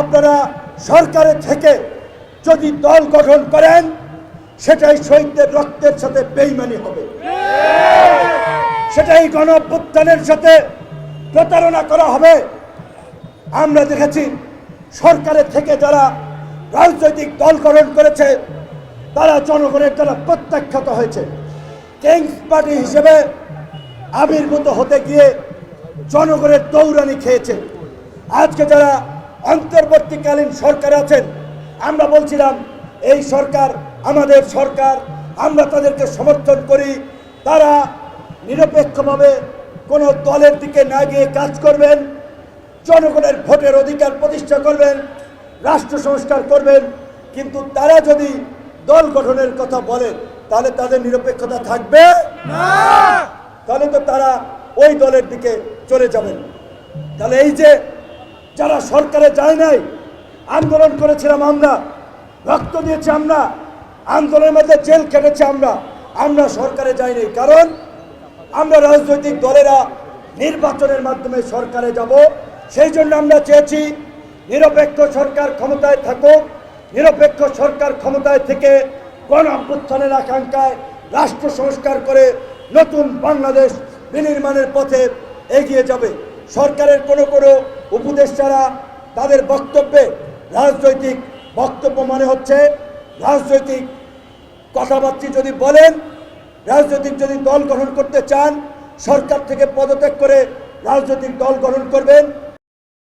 আপনারা সরকারের থেকে যদি দল গঠন করেন, সেটাই শহীদদের রক্তের সাথে বেইমানি হবে। সেটাই গণ অভ্যুত্থানের সাথে প্রতারণা করা হবে। আমরা দেখেছি সরকারের থেকে যারা রাজনৈতিক দল গঠন করেছে, তারা জনগণের দ্বারা প্রত্যাখ্যাত হয়েছে। কিংস পার্টি হিসেবে আবির্ভূত হতে গিয়ে জনগণের দৌড়ানি খেয়েছে। আজকে যারা অন্তর্বর্তীকালীন সরকার আছেন। আমরা বলছিলাম, এই সরকার আমাদের সরকার, আমরা তাদেরকে সমর্থন করি। তারা নিরপেক্ষভাবে কোনো দলের দিকে না গিয়ে কাজ করবেন, জনগণের ভোটের অধিকার প্রতিষ্ঠা করবেন, রাষ্ট্র সংস্কার করবেন। কিন্তু তারা যদি দল গঠনের কথা বলে, তাহলে তাদের নিরপেক্ষতা থাকবে তাহলে তো তারা ওই দলের দিকে চলে যাবেন। তাহলে এই যে যারা সরকারে যায় নাই, আন্দোলন করেছিলাম আমরা, রক্ত দিয়েছি আমরা, আন্দোলনের মধ্যে জেল কেটেছি আমরা আমরা সরকারে যাইনি কারণ আমরা রাজনৈতিক দলেরা নির্বাচনের মাধ্যমে সরকারে যাব, সেই জন্য আমরা চেয়েছি নিরপেক্ষ সরকার ক্ষমতায় থাকুক, নিরপেক্ষ সরকার ক্ষমতায় থেকে গণ অভ্যুত্থানের আকাঙ্ক্ষায় রাষ্ট্র সংস্কার করে নতুন বাংলাদেশ বিনির্মাণের পথে এগিয়ে যাবে। সরকারের কোনো কোনো উপদেশ ছাড়া তাদের বক্তব্যে রাজনৈতিক বক্তব্য মানে হচ্ছে রাজনৈতিক কথাবার্তি যদি বলেন, রাজনৈতিক যদি দল গঠন করতে চান, সরকার থেকে পদত্যাগ করে রাজনৈতিক দল গঠন করবেন।